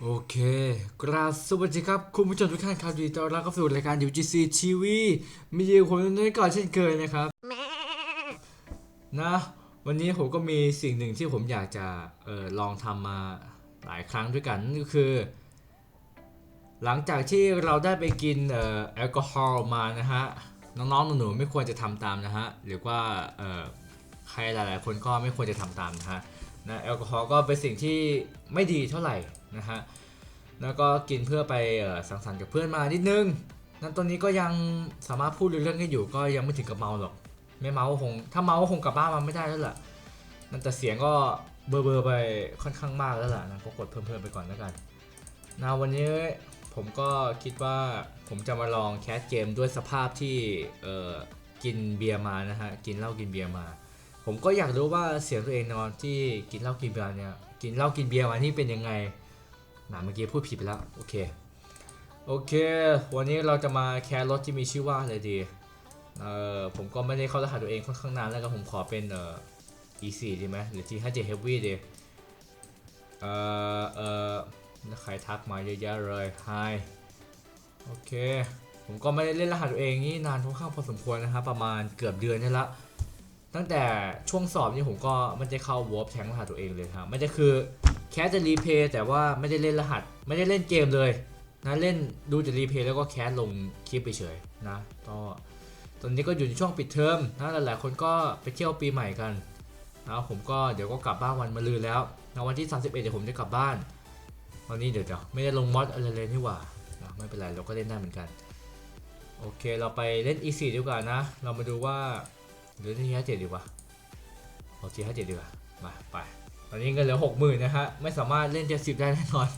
โอเค กราบสวัสดีครับ คุณผู้ชมทุกท่านครับยินดีต้อนรับเข้าสู่รายการ UGC TV มีอยู่ผมน้อยก่อนเช่นเคยนะครับ นะ วันนี้ผมก็มีสิ่งหนึ่งที่ผมอยากจะเออลองทำมาหลายครั้งด้วยกันนั่นก็คือ หลังจากที่เราได้ไปกินเอ่อแอลกอฮอล์มานะฮะ น้องๆหนูๆไม่ควรจะทำตามนะฮะ หรือว่าเอ่อ ใครหลาย ๆ คนก็ไม่ควรจะทำตามนะฮะนะแอลกอฮอล์ก็เป็นสิ่งที่ไม่ดีเท่าไหร่นะฮะแล้วก็กินเพื่อไปสังสรรค์กับเพื่อนมานิดนึงนั้นตอนนี้ก็ยังสามารถพูดเรื่องกันอยู่ก็ยังไม่ถึงกับเมาหรอก ไม่เมาคง ถ้าเมาคงกลับบ้านมาไม่ได้แล้วล่ะนั่นแต่เสียงก็เบอร์เบอร์ไปค่อนข้างมากแล้วล่ะนะก็กดเพิ่มๆไปก่อนแล้วกันนะวันนี้ผมก็คิดว่าผมจะมาลองแคสเกมด้วยสภาพที่กินเบียร์มานะฮะกินเหล้ากินเบียร์มา ผมก็อยากรู้ว่าเสียงตัวเองนอนที่กินเหล้ากินเบียร์เนี่ยกินเหล้ากินเบียร์มานี่เป็นยังไงนะเมื่อกี้พูดผิดไปแล้วโอเคโอเค วันนี้เราจะมาแคสรถที่มีชื่อว่าอะไรดีเอ่อผมก็ไม่ได้เข้ารหัสตัวเองค่อนข้างนานแล้วก็ผมขอเป็นเอ่อ E4 ดีไหมหรือ T57 Heavy ดีเอ่อเอ่อแล้วใครทักมาเยอะแยะเลย Hi โอเค ผมก็ไม่ได้เล่นรหัสตัวเองนี่นานค่อนข้างพอสมควรนะครับประมาณเกือบเดือนนี่ละ ตั้งแต่ช่วงสอบนี่ผมก็ไม่ได้เข้าวอร์ปแทงรหัสตัวเองเลยครับไม่ได้คือแค่จะรีเพย์แต่ว่าไม่ได้เล่นรหัส ไม่ได้เล่นเกมเลยนะเล่นดูแต่รีเพย์แล้วก็แคสลงคลิปไปเฉยนะก็ตอนนี้ก็อยู่ในช่วงปิดเทอมนะหลายๆคนก็ไปเที่ยวปีใหม่กันนะผมก็เดี๋ยวก็กลับบ้านวันมะรืนแล้วนะวันที่ 31 เดี๋ยวผมจะกลับบ้านวันนี้เดี๋ยวเดี๋ยวไม่ได้ลงมอดอะไรเลยนี่หว่านะไม่เป็นไรเราก็เล่นได้เหมือนกัน โอเคเราไปเล่น E4 ดีกว่านะ เรามาดูว่า หรือที่57ดีกว่าเอาที่57ดีกว่ามาไปตอนนี้เงินเหลือ60,000นะฮะไม่สามารถเล่น70ได้แน่นอน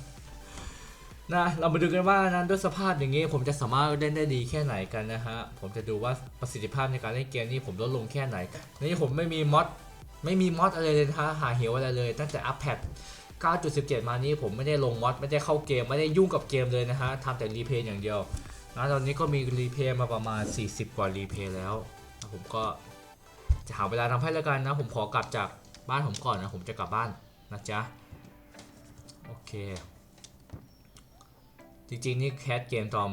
นะเรามาดูกันว่านั้นด้วยสภาพอย่างนี้ผมจะสามารถเล่นได้ดีแค่ไหนกันนะฮะผมจะดูว่าประสิทธิภาพในการเล่นเกมนี้ผมลดลงแค่ไหนนี่ผมไม่มีมอดไม่มีมอดอะไรเลยนะฮะหาเหวอะไรเลย ตั้งแต่อัปแพด9.17 มานี้ผมไม่ได้ลงมอดไม่ได้เข้าเกมไม่ได้ยุ่งกับเกมเลยนะฮะทำแต่รีเพย์อย่างเดียวนะตอนนี้ก็มีรีเพย์มาประมาณ 40 กว่ารีเพย์แล้ว ผมก็ จะหาเวลาทำให้แล้วกันนะ ผมขอกลับจากบ้านผมก่อนนะ ผมจะกลับบ้านนะจ๊ะ โอเค จริงๆ นี่แคสเกมตอม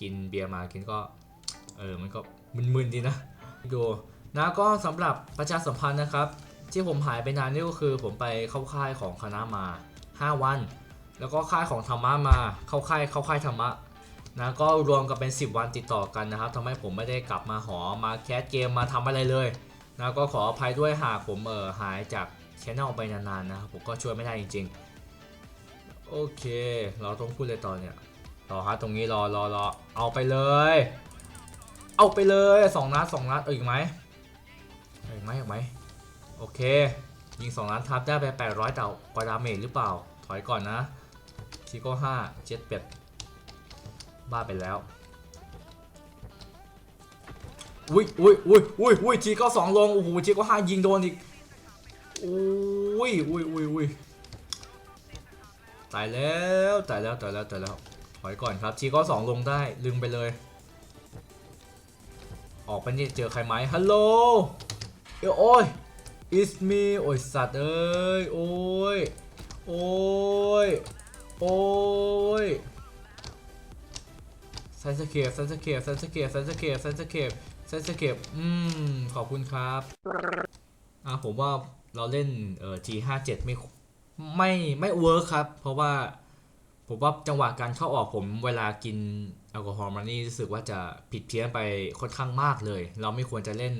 กินเบียร์มากินก็ เออ มันก็มึนๆดีนะดูนะก็สำหรับประชาสัมพันธ์นะครับ ที่ผมหายไปนานนี่ก็คือผมไปเข้าค่ายของคณะมา 5 วัน แล้วก็ค่ายของธรรมะมาเข้าค่ายเข้าค่ายธรรมะนะก็รวมกันเป็น 10 วันติดต่อกันนะครับทำให้ผมไม่ได้กลับมาหอมาแคสเกมมาทำอะไรเลย นะก็ขออภัยด้วยหากผมเออหายจากช anel ไปนานๆนะครับผมก็ช่วยไม่ได้จริง ๆ โอเค เราต้องพูดเลยต่อเนี่ยรอฮะตรงนี้รอรอรอเอาไปเลย เอาไปเลยสองนัดสองนัดเอาอีกไหมอีกไหมอาอีกไหมโอเค ยิงสองนัดทับได้ไป800ต่อกว่าดาเมจหรือเปล่า ถอยก่อนนะทีโก้ห้าเจ็ดเป็ดบ้าไปแล้ว อุ้ยอุ้ยอุ้ยอุ้ยอุ้ยทีก็สองลง โอ้โหทีก็ห้ายิงโดนอีกอุ้ยอุ้ยอุ้ยอุ้ยตายแล้วตายแล้วตายแล้วตายแล้วถอยก่อนครับทีก็สองลงได้ลืมไปเลย ออกไปนี่เจอใครไหมฮัลโหลเอ้ยโอ้ย it's me โอ้ยสัตว์เอ้ยโอ้ยโอ้ยโอ้ยซันสเคปซันสเคปซันสเคปซันสเคปซันสเคป ซนสเคปอืม ขอบคุณครับ อะผมว่าเราเล่นเอ่อ G57 ไม่ไม่ไม่เวิร์คครับ เพราะว่า ผมว่าจังหวะการเข้าออกผมเวลากินแอลกอฮอล์มานี่รู้สึกว่าจะผิดเพี้ยนไปค่อนข้างมากเลย เราไม่ควรจะเล่น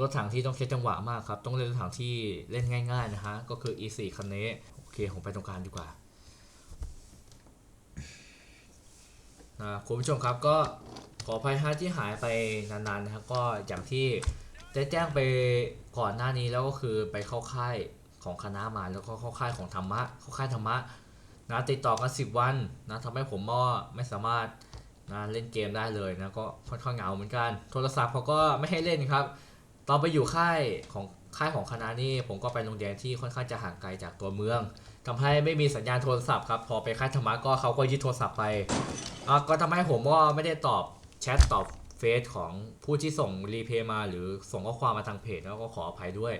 รถถังที่ต้องใช้จังหวะมากครับ ต้องเล่นรถถังที่เล่นง่าย ๆ นะฮะ ก็คือ E4 คันนี้ โอเค ผมไปตรงกลางดีกว่านะคุณผู้ชมครับก็ ออภัยฮะที่หายไปนานๆนะครับก็อย่างที่ได้แจ้งไปก่อนหน้านี้แล้วก็คือไปเข้าค่ายของคณะมาแล้วก็เข้าค่ายของธรรมะเข้าค่ายธรรมะนะติดต่อกัน10วันนะทำให้ผมก็ไม่สามารถนะเล่นเกมได้เลยนะก็ค่อนข้างเหงาเหมือนกัน โทรศัพท์เขาก็ไม่ให้เล่นครับ ตอนไปอยู่ค่ายของค่ายของคณะนี่ผมก็ไปโรงเรียนที่ค่อนข้างจะห่างไกลจากตัวเมืองทำให้ไม่มีสัญญาณโทรศัพท์ครับพอไปค่ายธรรมะก็เขาก็ยึดโทรศัพท์ไปอะก็ทำให้ผมก็ไม่ได้ตอบ แชทตอบเฟซของผู้ที่ส่งรีเพย์มา หรือส่งข้อความมาทางเพจแล้วก็ขออภัยด้วย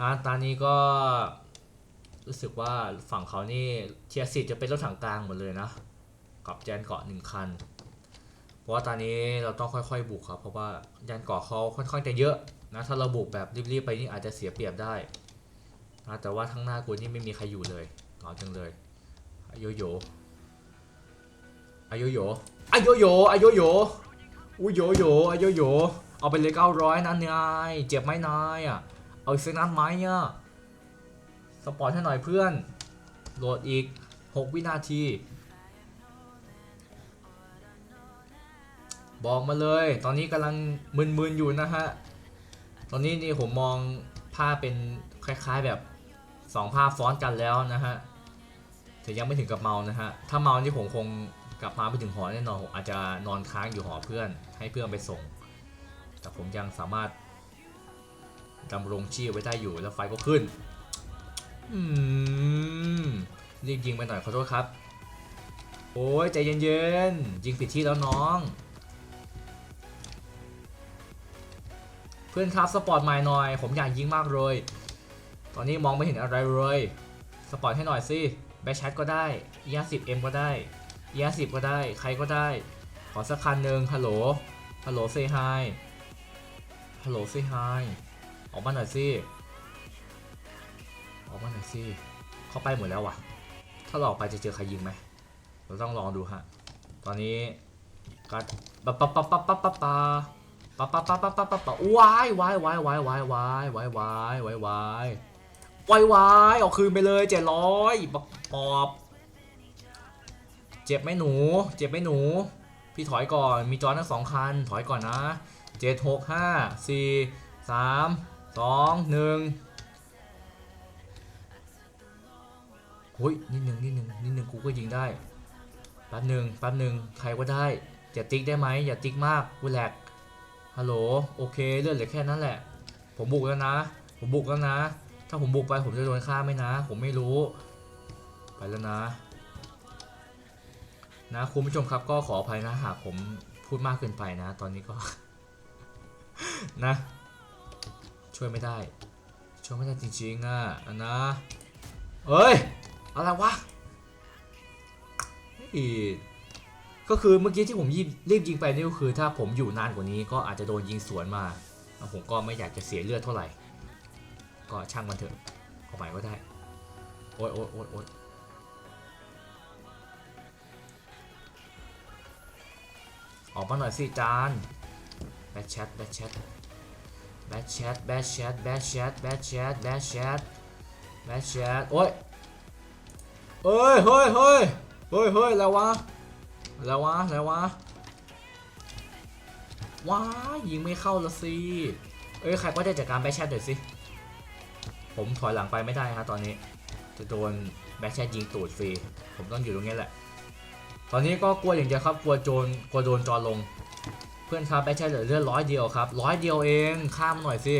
นะตอนนี้ก็รู้สึกว่าฝั่งเขานี่เทียสิจะเป็นรถถังกลางหมดเลยนะกับแจนเกาะหนึ่งคัน เพราะว่าตอนนี้เราต้องค่อยๆบุกครับเพราะว่าแจนเกาะเขาค่อนข้างจะเยอะนะถ้าเราบุกแบบรีบๆไปนี่อาจจะเสียเปรียบได้นะแต่ว่าทั้างหน้ากูนี่ไม่มีใครอยู่เลยเหงาจังเลยอายโยโยอายโยโย อายโยโยอายโยโยอุ้ยโยโยอายโยโยเอาไปเลยเก้าร้อยนั่นนายเจ็บไหมนายอะเอาอีกสักนัดไหมอะสปอร์ตให้หน่อยเพื่อนโหลดอีก 6 วินาที บอกมาเลย ตอนนี้กำลังมึนๆอยู่นะฮะ ตอนนี้นี่ผมมองภาพเป็นคล้ายๆแบบสองภาพซ้อนกันแล้วนะฮะ แต่ยังไม่ถึงกับเมานะฮะ ถ้าเมานี่ผมคง กลับมาไปถึงหอแน่นอนผมอาจจะนอนค้างอยู่หอเพื่อน ให้เพื่อนไปส่ง แต่ผมยังสามารถดำรงชีพไว้ได้อยู่แล้วไฟก็ขึ้นอืมรีบยิงไปหน่อยขอโทษครับ โอ้ยใจเย็นๆ ยิงผิดที่แล้วน้อง เพื่อนครับสปอร์ตใหม่หน่อย ผมอยากยิงมากเลย ตอนนี้มองไม่เห็นอะไรเลย สปอร์ตให้หน่อยสิ แบชแชทก็ได้ e 5 0 m ก็ได้ e 5 0ก็ได้ ใครก็ได้ ขอสักคันหนึ่งฮัลโหล ฮัลโหลเซฮายฮัลโหลเซฮายออกมาหน่อยสิออกมาหน่อยสิเขาไปหมดแล้ววะถ้าเราอกไปจะเจอใครยิงไหมเราต้องลองดูฮะ ตอนนี้ก็ปะปะปะปะปะปะปะปะปะปะปะปะปะปะวายวายวายวายวายวายวายวายวายวายวายวายเอาคืนไปเลยเจ็ดร้อยปอบ เจ็บไหมหนู เจ็บไหมหนู พี่ถอยก่อน มีจอทั้งสองคัน ถอยก่อนนะเจ็ดหกห้าสี่สามสองหนึ่งเฮ้ยนิดหนึ่งนิดหนึ่งนิดหนึ่งกูก็ยิงได้แป๊บหนึ่งแป๊บหนึ่งใครก็ได้อย่าติ๊กได้ไหมอย่าติ๊กมากกูแหลกฮัลโหลโอเคเลือดเหลือแค่นั้นแหละ ผมบุกแล้วนะ ผมบุกแล้วนะ ถ้าผมบุกไปผมจะโดนฆ่าไหมนะ ผมไม่รู้ ไปแล้วนะ นะคุณผู้ชมครับก็ขออภัยนะหากผมพูดมากเกินไปนะ ตอนนี้ก็ นะ ช่วยไม่ได้ ช่วยไม่ได้จริงๆอะนะเอ้ยอะไรวะก็คือเมื่อกี้ที่ผมยิงรีบยิงไปนี่ก็คือ ถ้าผมอยู่นานกว่านี้ก็อาจจะโดนยิงสวนมาผมก็ไม่อยากจะเสียเลือดเท่าไหร่ ก็ช่างมันเถอะเอาใหม่ก็ได้ โอ๊ยโอ๊ยโอ๊ยโอ๊ย ออกมาหน่อยสิจานแบทแชทแบทแชทแบทแชทแบทแชทแบทแชทแบทแชทแบทแชทแมชแชทโอ้ยเอ้ยเฮ้ยเฮ้ยเฮ้ยเฮ้ยแล้ววะแล้ววะแล้ววะว้ายิงไม่เข้าละสิ เอ้ยใครก็ได้จัดการแบ็คแชทหน่อยสิ ผมถอยหลังไปไม่ได้ครับตอนนี้ จะโดนแบ็คแชทยิงตูดฟรี ผมต้องอยู่ตรงนี้แหละ ตอนนี้ก็กลัวอย่างเดียวครับกลัวโจรกลัวโดนจอลง เพื่อนครับแบ็คแชทเหลือเลือดร้อยเดียวครับร้อยเดียวเองข้ามหน่อยสิ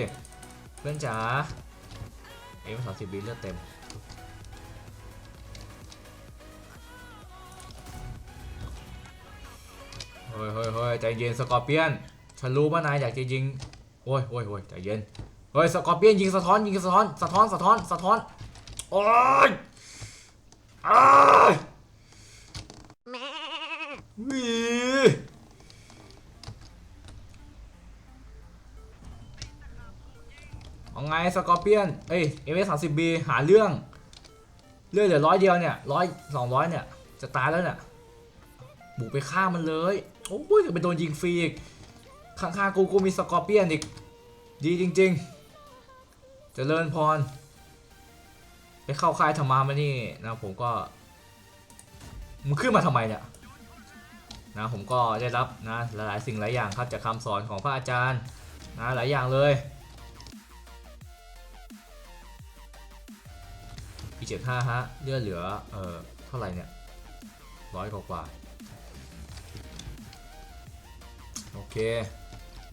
เพื่อนจ๋าเอ็มสามสิบบิลเลือดเต็มเฮ้ยเฮ้ยเฮ้ยใจเย็นสกอร์เปียนฉันรู้ว่านายอยากจะยิงโอ้ยโอ้ยโอ้ยใจเย็นเฮ้ยสกอร์เปียนยิงสะท้อนยิงสะท้อนสะท้อนสะท้อนสะท้อนโอ้ยอ้า เอาไงสกอร์เปียน เอ้ยเอเวสามสิบบีหาเรื่องเลือดเหลือร้อยเดียวเนี่ยร้อยสองร้อยเนี่ย จะตายแล้วเนี่ย บุกไปฆ่ามันเลย โอ้ยจะไปโดนยิงฟรีอีก ข้างๆกูกูมีสกอร์เปียนอีก ดีจริงๆเจริญพร ไปเข้าค่ายธรรมามานี่นะผมก็ มึงขึ้นมาทำไมเนี่ย นะผมก็ได้รับนะหลายๆสิ่งหลายอย่างครับจากคำสอนของพระอาจารย์นะหลายอย่างเลยปีเจ็ดห้าฮะเลือดเหลือเอ่อเท่าไหร่เนี่ยร้อยกว่าโอเค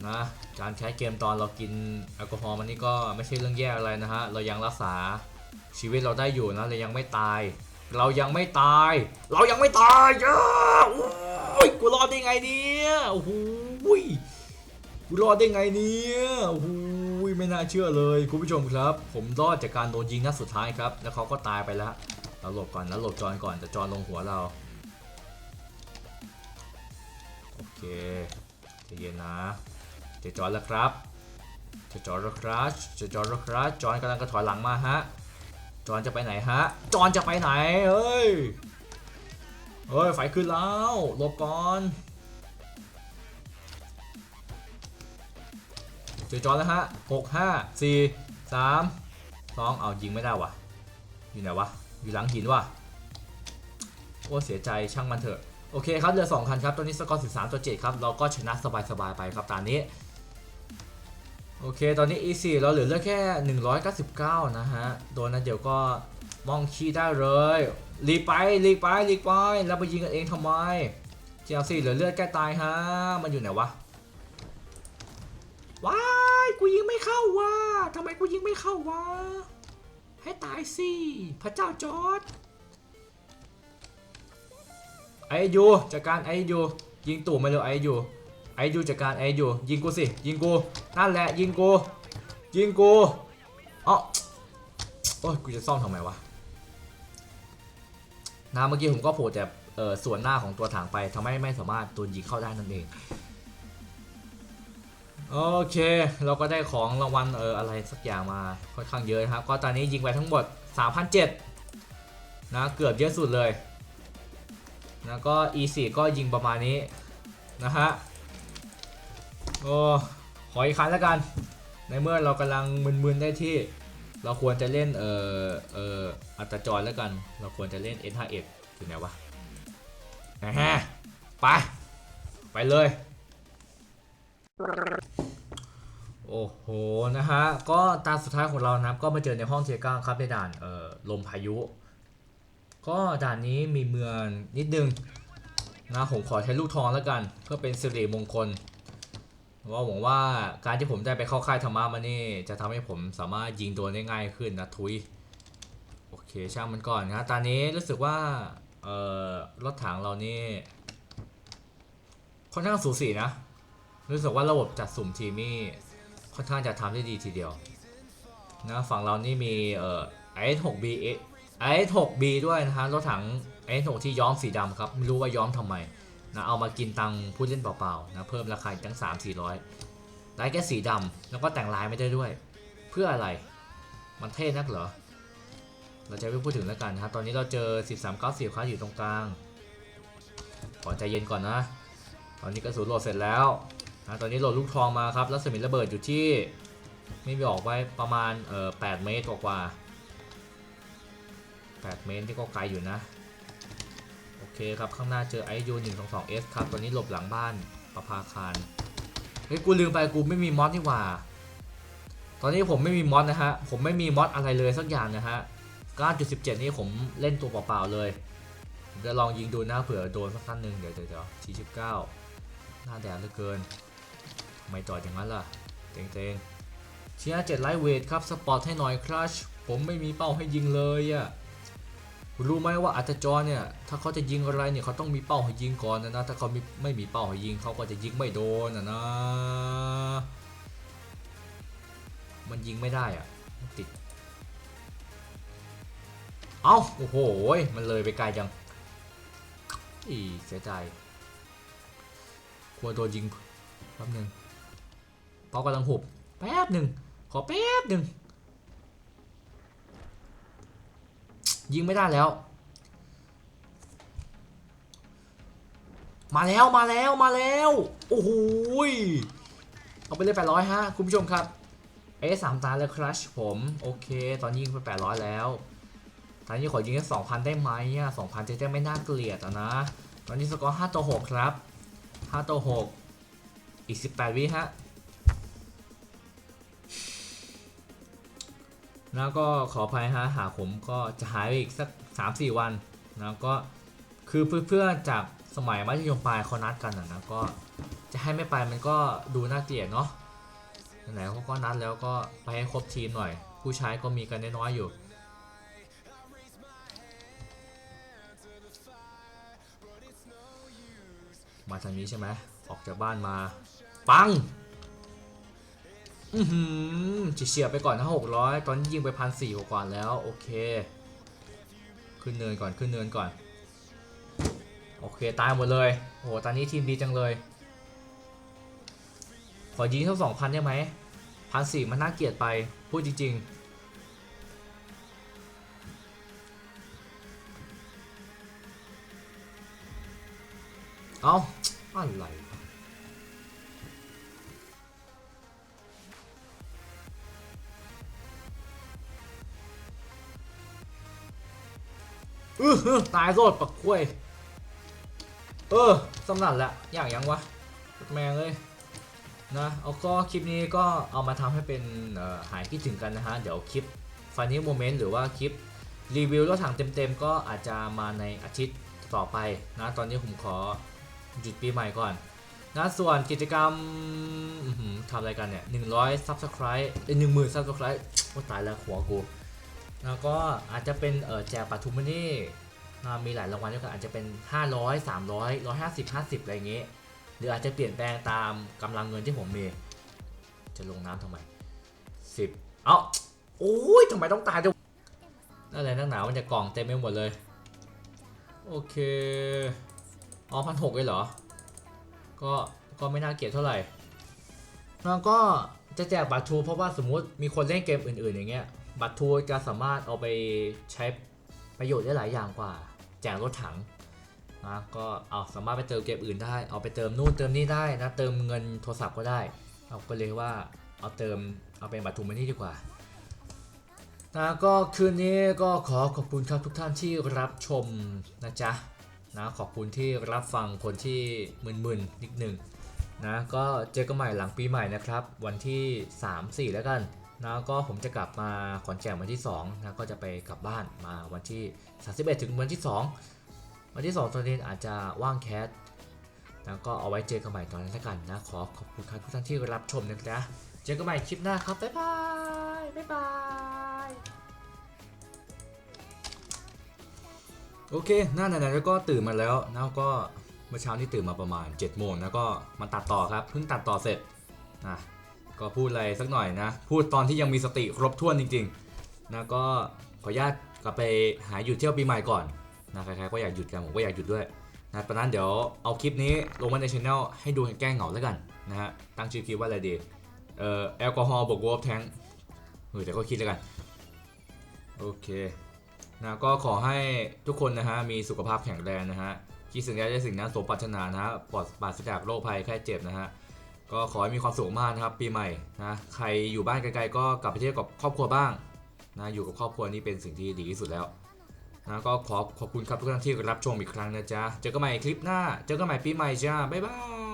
นะการใช้เกมตอนเรากินแอลกอฮอล์มันนี่ก็ไม่ใช่เรื่องแย่อะไรนะฮะเรายังรักษาชีวิตเราได้อยู่นะเรายังไม่ตาย เรายังไม่ตาย เรายังไม่ตายจ้าโอ้ ยกูรอดได้ไงเนี่ยโอ้โหกูรอดได้ไงเนี่ยโอ้โหไม่น่าเชื่อเลยคุณผู้ชมครับ ผมรอดจากการโดนยิงนัดสุดท้ายครับ แล้วเขาก็ตายไปแล้วเราหลบก่อนแล้วหลบจอนก่อนแต่จอนลงหัวเราโอเคใจเย็นนะเจะจอนแล้วครับเจะจอนแล้วครับเจะจอนแล้วครับจอนกำลังกระถอยหลังมาฮะจอนจะไปไหนฮะจอนจะไปไหนเฮ้ย เฮ้ยไฟขึ้นแล้วหลบก่อนเจอจอนแล้วฮะหกห้าสี่สามสองเอายิงไม่ได้วะอยู่ไหนวะอยู่หลังหินวะโอ้เสียใจช่างมันเถอะโอเคครับเหลือ2คันครับตอนนี้สกอร์13ต่อ7ครับเราก็ชนะสบายๆไปครับตอนนี้โอเค ตอนนี้ E4 เราเหลือเลือกแค่ 199 นะฮะ โดนนะเดี๋ยวก็มองขี้ได้เลย รีไปรีไปรีไปแล้วไปยิงกันเองทำไม GLC เหลือเลือดใกล้ตายฮะมันอยู่ไหนวะว้ายกูยิงไม่เข้าวะทำไมกูยิงไม่เข้าวะให้ตายสิพระเจ้าจอร์ดไอยูจัดการไอยูยิงตู่มาเร็วไอยูไอยูจัดการไอยูยิงกูสิยิงกูนั่นแหละยิงกูยิงกูอ๋อโอ้ยกูจะซ่อมทำไมวะ นะเมื่อกี้ผมก็โผล่แต่ส่วนหน้าของตัวถังไปทำให้ไม่สามารถโดนยิงเข้าได้นั่นเอง โอเค เราก็ได้ของรางวัลเอออะไรสักอย่างมาค่อนข้างเยอะนะครับ ก็ตอนนี้ยิงไปทั้งหมด 3,007นะเกือบเยอะสุดเลยแล้วก็ E4 ก็ยิงประมาณนี้นะฮะโอ้ขออีกครั้งแล้วกัน ในเมื่อเรากำลังมึนๆได้ที่ เราควรจะเล่นเอ่อเอ่ออัตจรแล้วกัน เราควรจะเล่น S51 อยู่ไหนวะนะฮะไป ไปเลย โอ้โห นะฮะ ก็ตาสุดท้ายของเรานะครับ ก็มาเจอในห้องเทียก้าครับในด่านเอ่อลมพายุ ก็ด่านนี้มีเมืองนิดนึงนะผมขอใช้ลูกทองแล้วกัน เพื่อเป็นสิริมงคล ว่าหวังว่าการที่ผมได้ไปเข้าค่ายธรรมะมานี่ จะทำให้ผมสามารถยิงโดนได้ง่ายขึ้นนะทุยโอเคช่างมันก่อนนะตอนนี้รู้สึกว่าเอ่อรถถังเรานี่ค่อนข้างสูสีนะรู้สึกว่าระบบจัดสุ่มทีมนี่ค่อนข้างจะทำได้ดีทีเดียวนะฝั่งเรานี่มีเอ่อ IS6B IS6B ด้วยนะฮะรถถัง IS6 ที่ย้อมสีดำครับไม่รู้ว่าย้อมทำไม นะเอามากินตังผู้เล่นเปล่าๆนะเพิ่มราคาอีกตั้ง 3 400ได้แค่สีดำแล้วก็แต่งลายไม่ได้ด้วย เพื่ออะไรมันเท่นักเหรอ เราจะไม่พูดถึงแล้วกันนะครับตอนนี้เราเจอ 1390ครับอยู่ตรงกลาง ขอใจเย็นก่อนนะ ตอนนี้กระสุนโหลดเสร็จแล้วนะตอนนี้โหลดลูกทองมาครับแล้วสมิธระเบิดอยู่ที่ไม่มีออกไว้ประมาณเอ่อ8เมตรกว่า8เมตรที่ก็ไกลอยู่นะ โอเคครับ ข้างหน้าเจอไอโยู122 S ครับ ตอนนี้หลบหลังบ้านประภาคารเฮ้ยกูลืมไปกูไม่มีมอสนี่หว่า ตอนนี้ผมไม่มีมอสนะฮะ ผมไม่มีมอสอะไรเลยสักอย่างนะฮะ9.17 นี่ผมเล่นตัวเปล่าๆเลยผมจะลองยิงดูนะเผื่อโดนสักท่านหนึ่งเดี๋ยวเดี๋ยวเดี๋ยว49หน้าแดดเหลือเกินทำไมจอดอย่างนั้นล่ะเต็งๆเชียร์เจ็ดไลท์เวทครับ สปอร์ตให้หน่อยครัชผมไม่มีเป้าให้ยิงเลยอะ รู้ไหมว่าอัตจรเนี่ยถ้าเขาจะยิงอะไรเนี่ยเขาต้องมีเป้าให้ยิงก่อนนะนะถ้าเขาไม่ไม่มีเป้าให้ยิงเขาก็จะยิงไม่โดนนะนะ มันยิงไม่ได้อะติด เอ้าโอ้โหมันเลยไปไกลจังอีเสียใจกลัวโดนยิงแป๊บหนึ่งเปากำลังหุบแป๊บหนึ่งขอแป๊บหนึ่ง ยิงไม่ได้แล้ว มาแล้วมาแล้วมาแล้ว โอ้โหเอาไปเลย800ฮะคุณผู้ชมครับเอ๊ะสามตาแล้วครัชผม โอเค ตอนนี้ยิงไป 800 แล้วตอนนี้ขอยิงแค่2,000ได้ไหมอะ2,000จะได้ไม่น่าเกลียดอะนะ ตอนนี้สกอร์5ต่อ6ครับ5ต่อ6อีก18วิฮะ แล้วก็ขออภัยฮะหาผมก็จะหายไปอีกสัก 3-4 วันแล้วก็คือเพื่อนๆจากสมัยมัธยมปลายเขานัดกันนะนะก็จะให้ไม่ไปมันก็ดูน่าเกลียดเนาะไหนเขาก็นัดแล้วก็ไปให้ครบทีมหน่อย ผู้ชายก็มีกันน้อยๆอยู่มาทางนี้ใช่ไหมออกจากบ้านมา ปัง อือหือเฉียบไปก่อนนะหกร้อยตอนนี้ยิงไปพันสี่กว่าแล้ว โอเค ขึ้นเนินก่อนขึ้นเนินก่อน โอเค ตายหมดเลย โอ้โห ตอนนี้ทีมดีจังเลย ขอยิงเท่าสองพันได้ไหมพันสี่มันน่าเกลียดไป พูดจริง ๆเอาอะไร อื้อตายโลดปักกล้วย เออสำนันแหละอยางยังวะแมงเลยนะเอาก็คลิปนี้ก็เอามาทำให้เป็นหายคิดถึงกันนะฮะ เดี๋ยวคลิปฟันนี้โมเมนต์หรือว่าคลิปรีวิวรถถังเต็มๆ ก็อาจจะมาในอาทิตย์ต่อไปนะ ตอนนี้ผมขอหยุดปีใหม่ก่อนนะส่วนกิจกรรมทำอะไรกันเนี่ย100 subscribe เอ้ย10,000 subscribe โอ้ตายแล้วหัวกู แล้วก็อาจจะเป็นเออแจกปัทุมนี่มีหลายรางวัลด้วยกันอาจจะเป็น 500 300 150 50 อะไรอย่างเงี้ยหรืออาจจะเปลี่ยนแปลงตามกำลังเงินที่ผมมี จะลงน้ำทำไม 10 เอ้าโอ้ยทำไมต้องตายด้วยนั่นอะไรนักหนามันจะกล่องเต็มไปหมดเลย โอเคอ๋อพันหกเลยเหรอ ก็ก็ไม่น่าเกลียดเท่าไหร่แล้วก็จะแจกบัตรทูเพราะว่าสมมติมีคนเล่นเกมอื่นๆอย่างเงี้ย บัตรทูจะสามารถเอาไปใช้ประโยชน์ได้หลายอย่างกว่า แจกรถถังนะก็เอาสามารถไปเติมเกมอื่นได้ เอาไปเติมนู่นเติมนี่ได้นะ เติมเงินโทรศัพท์ก็ได้ เอาก็เลยว่าเอาเติมเอาเป็นบัตรทูมานี่ดีกว่านะก็คืนนี้ก็ขอขอบคุณครับทุกท่านที่รับชมนะจ๊ะนะขอบคุณที่รับฟังคนที่มึนๆนิดหนึ่งนะก็เจอกันใหม่หลังปีใหม่นะครับ วันที่ 3-4 แล้วกัน นะก็ผมจะกลับมาขอนแก่นวันที่2นะก็จะไปกลับบ้านมาวันที่ 31 ถึงวันที่ 2 วันที่2ตอนนี้อาจจะว่างแคสนะก็เอาไว้เจอกันใหม่ตอนนั้นแล้วกันนะ ขอขอบคุณครับทุกท่านที่รับชมนะจ๊ะเจอกันใหม่คลิปหน้าครับ บ๊ายบาย บ๊ายบาย โอเคหน้าไหนๆแล้วก็ตื่นมาแล้วนะก็เมื่อเช้านี้ตื่นมาประมาณ7โมงแล้วก็มาตัดต่อครับ เพิ่งตัดต่อเสร็จนะ ก็พูดอะไรสักหน่อยนะ พูดตอนที่ยังมีสติครบถ้วนจริงๆนะก็ขออนุญาตกลับไปหาหยุดเที่ยวปีใหม่ก่อนนะใครๆก็อยากหยุดกันผมก็อยากหยุดด้วยนะตอนนั้นเดี๋ยวเอาคลิปนี้ลงมาในช anel ให้ดูแก้เหงาแล้วกันนะฮะตั้งชื่อคลิปว่าอะไรดีเอ่อแอลกอฮอล์บวกวอลแทงเออแต่ก็คิดแล้วกันโอเคนะก็ขอให้ทุกคนนะฮะมีสุขภาพแข็งแรงนะฮะคิดสิ่งใดได้สิ่งนั้นสมปรารถนานะฮะปลอดปราศจากโรคภัยแค่เจ็บนะฮะ ก็ขอให้มีความสุขมากนะครับ ปีใหม่นะใครอยู่บ้านไกลๆก็กลับไปเที่ยวกับครอบครัวบ้างนะอยู่กับครอบครัวนี่เป็นสิ่งที่ดีที่สุดแล้วนะก็ขอขอบคุณครับทุกท่านที่รับชมอีกครั้งนะจ๊ะเจอกันใหม่คลิปหน้า เจอกันใหม่ปีใหม่จ้าบ๊ายบาย